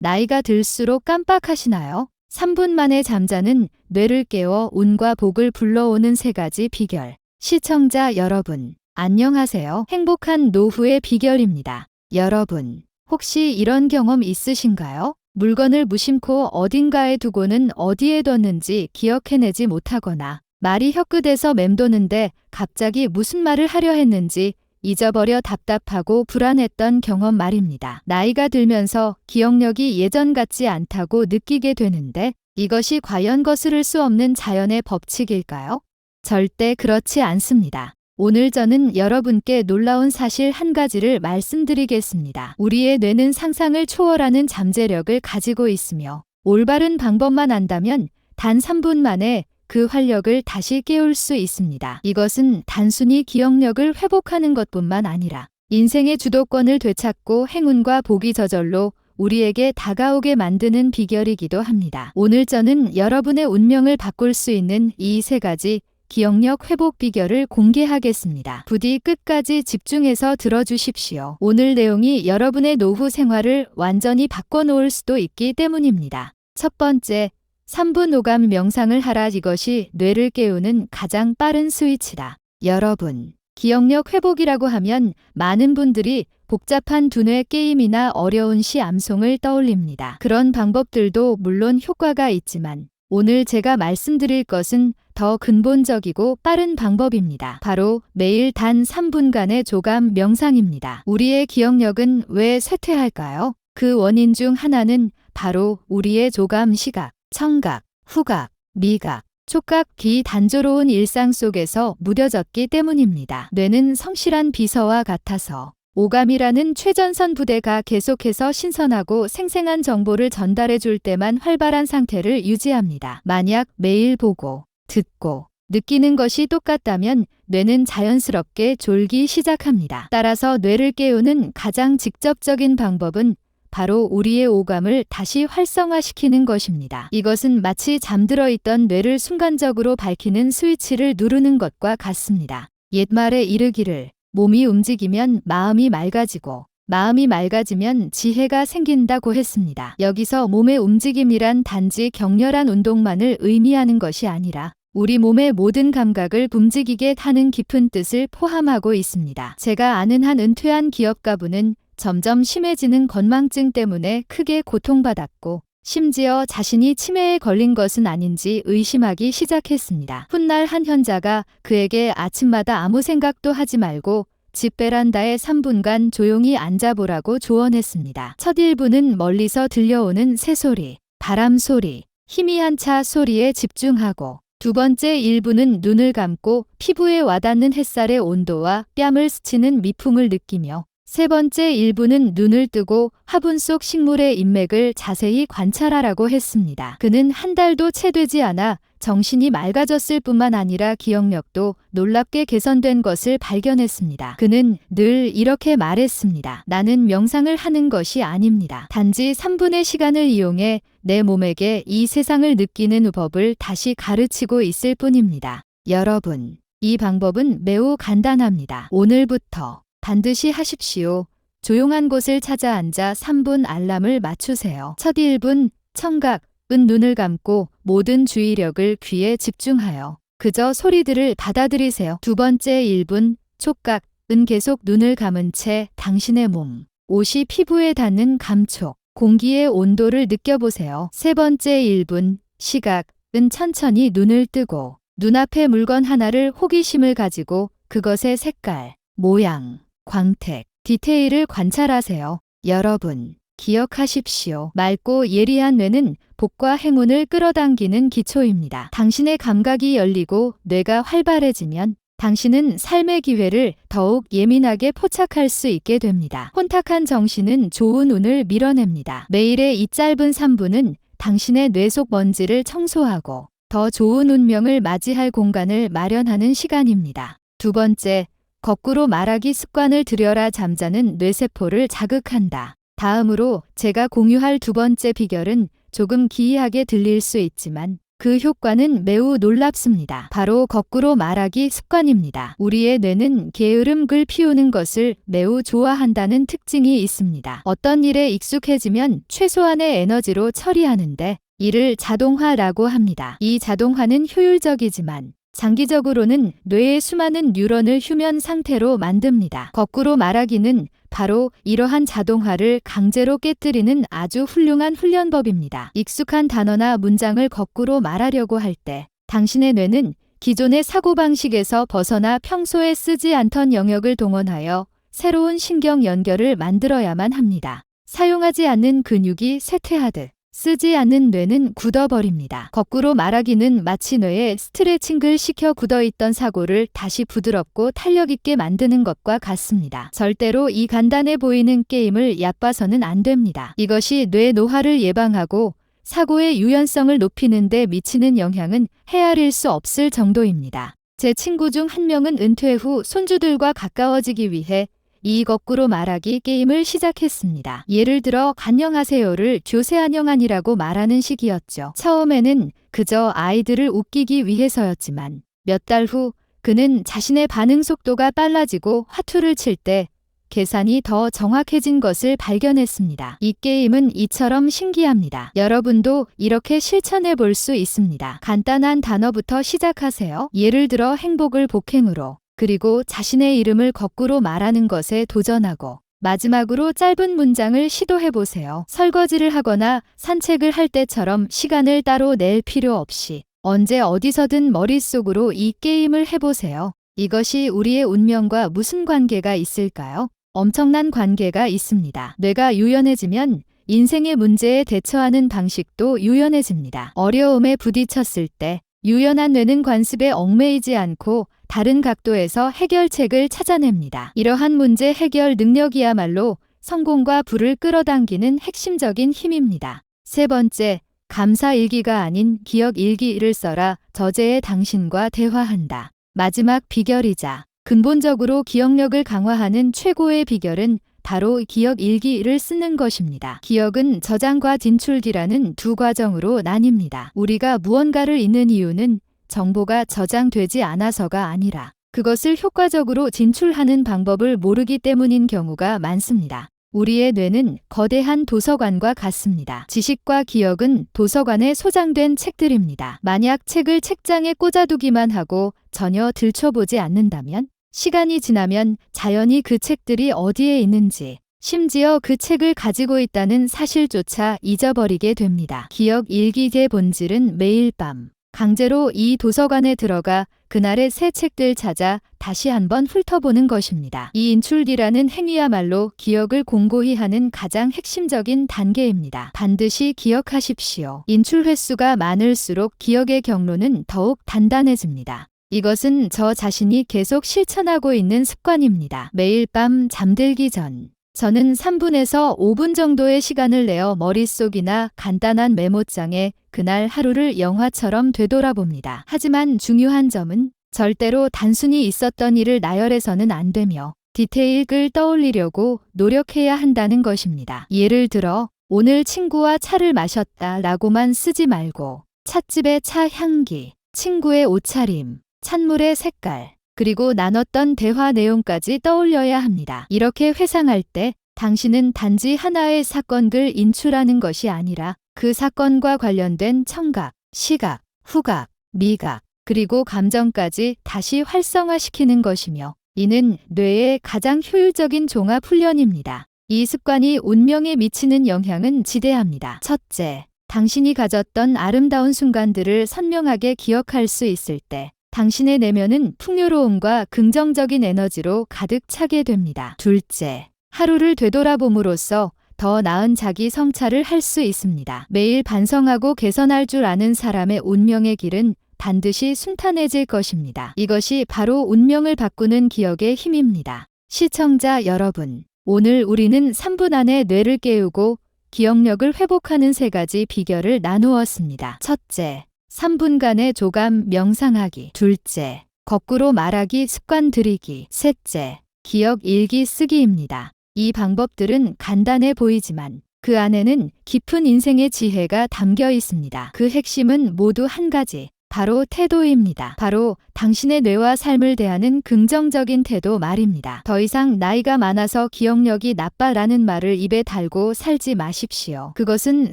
나이가 들수록 깜빡하시나요? 3분 만에 잠자는 뇌를 깨워 운과 복을 불러오는 세 가지 비결. 시청자 여러분, 안녕하세요. 행복한 노후의 비결입니다. 여러분, 혹시 이런 경험 있으신가요? 물건을 무심코 어딘가에 두고는 어디에 뒀는지 기억해내지 못하거나 말이 혀끝에서 맴도는데 갑자기 무슨 말을 하려 했는지 잊어버려 답답하고 불안했던 경험 말입니다. 나이가 들면서 기억력이 예전 같지 않다고 느끼게 되는데 이것이 과연 거스를 수 없는 자연의 법칙일까요? 절대 그렇지 않습니다. 오늘 저는 여러분께 놀라운 사실 한 가지를 말씀드리겠습니다. 우리의 뇌는 상상을 초월하는 잠재력을 가지고 있으며 올바른 방법만 안다면 단 3분 만에 그 활력을 다시 깨울 수 있습니다. 이것은 단순히 기억력을 회복하는 것뿐만 아니라 인생의 주도권을 되찾고 행운과 복이 저절로 우리에게 다가오게 만드는 비결이기도 합니다. 오늘 저는 여러분의 운명을 바꿀 수 있는 이 세 가지 기억력 회복 비결을 공개하겠습니다. 부디 끝까지 집중해서 들어주십시오. 오늘 내용이 여러분의 노후 생활을 완전히 바꿔놓을 수도 있기 때문입니다. 첫 번째, 3분 오감 명상을 하라 이것이 뇌를 깨우는 가장 빠른 스위치다. 여러분, 기억력 회복이라고 하면 많은 분들이 복잡한 두뇌 게임이나 어려운 시 암송을 떠올립니다. 그런 방법들도 물론 효과가 있지만 오늘 제가 말씀드릴 것은 더 근본적이고 빠른 방법입니다. 바로 매일 단 3분간의 조감 명상입니다. 우리의 기억력은 왜 쇠퇴할까요? 그 원인 중 하나는 바로 우리의 조감 시각, 청각, 후각, 미각, 촉각, 귀 단조로운 일상 속에서 무뎌졌기 때문입니다. 뇌는 성실한 비서와 같아서 오감이라는 최전선 부대가 계속해서 신선하고 생생한 정보를 전달해 줄 때만 활발한 상태를 유지합니다. 만약 매일 보고, 듣고, 느끼는 것이 똑같다면 뇌는 자연스럽게 졸기 시작합니다. 따라서 뇌를 깨우는 가장 직접적인 방법은 바로 우리의 오감을 다시 활성화시키는 것입니다. 이것은 마치 잠들어 있던 뇌를 순간적으로 밝히는 스위치를 누르는 것과 같습니다. 옛말에 이르기를 몸이 움직이면 마음이 맑아지고 마음이 맑아지면 지혜가 생긴다고 했습니다. 여기서 몸의 움직임이란 단지 격렬한 운동만을 의미하는 것이 아니라 우리 몸의 모든 감각을 움직이게 하는 깊은 뜻을 포함하고 있습니다. 제가 아는 한 은퇴한 기업가분은 점점 심해지는 건망증 때문에 크게 고통받았고 심지어 자신이 치매에 걸린 것은 아닌지 의심하기 시작했습니다. 훗날 한 현자가 그에게 아침마다 아무 생각도 하지 말고 집 베란다에 3분간 조용히 앉아보라고 조언했습니다. 첫 1분은 멀리서 들려오는 새소리, 바람 소리, 희미한 차 소리에 집중하고 두 번째 1분은 눈을 감고 피부에 와닿는 햇살의 온도와 뺨을 스치는 미풍을 느끼며 세 번째 1부는 눈을 뜨고 화분 속 식물의 인맥을 자세히 관찰하라고 했습니다. 그는 한 달도 채 되지 않아 정신이 맑아졌을 뿐만 아니라 기억력도 놀랍게 개선된 것을 발견했습니다. 그는 늘 이렇게 말했습니다. 나는 명상을 하는 것이 아닙니다. 단지 3분의 시간을 이용해 내 몸에게 이 세상을 느끼는 법을 다시 가르치고 있을 뿐입니다. 여러분, 이 방법은 매우 간단합니다. 오늘부터 반드시 하십시오. 조용한 곳을 찾아 앉아 3분 알람을 맞추세요. 첫 1분 청각, 은 눈을 감고 모든 주의력을 귀에 집중하여 그저 소리들을 받아들이세요. 두 번째 1분 촉각, 은 계속 눈을 감은 채 당신의 몸, 옷이 피부에 닿는 감촉, 공기의 온도를 느껴보세요. 세 번째 1분 시각, 은 천천히 눈을 뜨고 눈앞의 물건 하나를 호기심을 가지고 그것의 색깔, 모양, 광택, 디테일을 관찰하세요. 여러분, 기억하십시오. 맑고 예리한 뇌는 복과 행운을 끌어당기는 기초입니다. 당신의 감각이 열리고 뇌가 활발해지면 당신은 삶의 기회를 더욱 예민하게 포착할 수 있게 됩니다. 혼탁한 정신은 좋은 운을 밀어냅니다. 매일의 이 짧은 3분은 당신의 뇌 속 먼지를 청소하고 더 좋은 운명을 맞이할 공간을 마련하는 시간입니다. 두 번째, 거꾸로 말하기 습관을 들여라 잠자는 뇌세포를 자극한다. 다음으로 제가 공유할 두 번째 비결은 조금 기이하게 들릴 수 있지만 그 효과는 매우 놀랍습니다. 바로 거꾸로 말하기 습관입니다. 우리의 뇌는 게으름글 피우는 것을 매우 좋아한다는 특징이 있습니다. 어떤 일에 익숙해지면 최소한의 에너지로 처리하는데 이를 자동화라고 합니다. 이 자동화는 효율적이지만 장기적으로는 뇌의 수많은 뉴런을 휴면 상태로 만듭니다. 거꾸로 말하기는 바로 이러한 자동화를 강제로 깨뜨리는 아주 훌륭한 훈련법입니다. 익숙한 단어나 문장을 거꾸로 말하려고 할 때 당신의 뇌는 기존의 사고방식에서 벗어나 평소에 쓰지 않던 영역을 동원하여 새로운 신경 연결을 만들어야만 합니다. 사용하지 않는 근육이 쇠퇴하듯 쓰지 않는 뇌는 굳어버립니다. 거꾸로 말하기는 마치 뇌에 스트레칭을 시켜 굳어있던 사고를 다시 부드럽고 탄력있게 만드는 것과 같습니다. 절대로 이 간단해 보이는 게임을 얕봐서는 안 됩니다. 이것이 뇌 노화를 예방하고 사고의 유연성을 높이는 데 미치는 영향은 헤아릴 수 없을 정도입니다. 제 친구 중 한 명은 은퇴 후 손주들과 가까워지기 위해 이 거꾸로 말하기 게임을 시작했습니다. 예를 들어 안녕하세요를 교세 안녕하니라고 말하는 식이었죠. 처음에는 그저 아이들을 웃기기 위해서였지만 몇 달 후 그는 자신의 반응 속도가 빨라지고 화투를 칠 때 계산이 더 정확해진 것을 발견했습니다. 이 게임은 이처럼 신기합니다. 여러분도 이렇게 실천해 볼 수 있습니다. 간단한 단어부터 시작하세요. 예를 들어 행복을 복행으로 그리고 자신의 이름을 거꾸로 말하는 것에 도전하고 마지막으로 짧은 문장을 시도해 보세요. 설거지를 하거나 산책을 할 때처럼 시간을 따로 낼 필요 없이 언제 어디서든 머릿속으로 이 게임을 해보세요. 이것이 우리의 운명과 무슨 관계가 있을까요? 엄청난 관계가 있습니다. 뇌가 유연해지면 인생의 문제에 대처하는 방식도 유연해집니다. 어려움에 부딪혔을 때 유연한 뇌는 관습에 얽매이지 않고 다른 각도에서 해결책을 찾아냅니다. 이러한 문제 해결 능력이야말로 성공과 부를 끌어당기는 핵심적인 힘입니다. 세 번째, 감사 일기가 아닌 기억 일기를 써라. 저제의 당신과 대화한다. 마지막 비결이자 근본적으로 기억력을 강화하는 최고의 비결은 바로 기억 일기를 쓰는 것입니다. 기억은 저장과 진출기라는 두 과정으로 나뉩니다. 우리가 무언가를 잊는 이유는 정보가 저장되지 않아서가 아니라 그것을 효과적으로 진출하는 방법을 모르기 때문인 경우가 많습니다. 우리의 뇌는 거대한 도서관과 같습니다. 지식과 기억은 도서관에 소장된 책들입니다. 만약 책을 책장에 꽂아두기만 하고 전혀 들춰보지 않는다면 시간이 지나면 자연히 그 책들이 어디에 있는지 심지어 그 책을 가지고 있다는 사실조차 잊어버리게 됩니다. 기억 일기의 본질은 매일 밤 강제로 이 도서관에 들어가 그날의 새 책들 찾아 다시 한번 훑어보는 것입니다. 이 인출기라는 행위야말로 기억을 공고히 하는 가장 핵심적인 단계입니다. 반드시 기억하십시오. 인출 횟수가 많을수록 기억의 경로는 더욱 단단해집니다. 이것은 저 자신이 계속 실천하고 있는 습관입니다. 매일 밤 잠들기 전 저는 3분에서 5분 정도의 시간을 내어 머릿속이나 간단한 메모장에 그날 하루를 영화처럼 되돌아봅니다. 하지만 중요한 점은 절대로 단순히 있었던 일을 나열해서는 안 되며 디테일을 떠올리려고 노력해야 한다는 것입니다. 예를 들어 오늘 친구와 차를 마셨다 라고만 쓰지 말고 찻집의 차 향기, 친구의 옷차림, 찬물의 색깔, 그리고 나눴던 대화 내용까지 떠올려야 합니다. 이렇게 회상할 때 당신은 단지 하나의 사건을 인출하는 것이 아니라 그 사건과 관련된 청각, 시각, 후각, 미각, 그리고 감정까지 다시 활성화시키는 것이며 이는 뇌의 가장 효율적인 종합 훈련입니다. 이 습관이 운명에 미치는 영향은 지대합니다. 첫째, 당신이 가졌던 아름다운 순간들을 선명하게 기억할 수 있을 때 당신의 내면은 풍요로움과 긍정적인 에너지로 가득 차게 됩니다. 둘째, 하루를 되돌아봄으로써 더 나은 자기 성찰을 할 수 있습니다. 매일 반성하고 개선할 줄 아는 사람의 운명의 길은 반드시 순탄해질 것입니다. 이것이 바로 운명을 바꾸는 기억의 힘입니다. 시청자 여러분, 오늘 우리는 3분 안에 뇌를 깨우고 기억력을 회복하는 세 가지 비결을 나누었습니다. 첫째, 3분간의 조감 명상하기. 둘째, 거꾸로 말하기 습관 들이기. 셋째, 기억 일기 쓰기입니다. 이 방법들은 간단해 보이지만 그그 안에는 깊은 인생의 지혜가 담겨 있습니다. 그 핵심은 모두 한 가지. 바로 태도입니다. 바로 당신의 뇌와 삶을 대하는 긍정적인 태도 말입니다. 더 이상 나이가 많아서 기억력이 나빠라는 말을 입에 달고 살지 마십시오. 그것은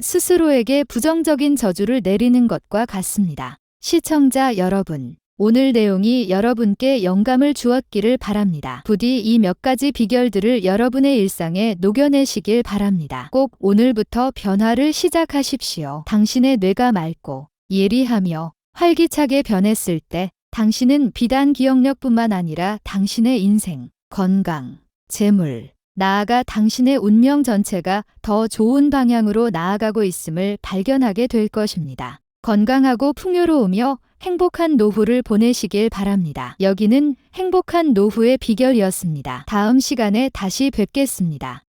스스로에게 부정적인 저주를 내리는 것과 같습니다. 시청자 여러분. 오늘 내용이 여러분께 영감을 주었기를 바랍니다. 부디 이 몇 가지 비결들을 여러분의 일상에 녹여내시길 바랍니다. 꼭 오늘부터 변화를 시작하십시오. 당신의 뇌가 맑고 예리하며 활기차게 변했을 때 당신은 비단 기억력뿐만 아니라 당신의 인생, 건강, 재물, 나아가 당신의 운명 전체가 더 좋은 방향으로 나아가고 있음을 발견하게 될 것입니다. 건강하고 풍요로우며 행복한 노후를 보내시길 바랍니다. 여기는 행복한 노후의 비결이었습니다. 다음 시간에 다시 뵙겠습니다.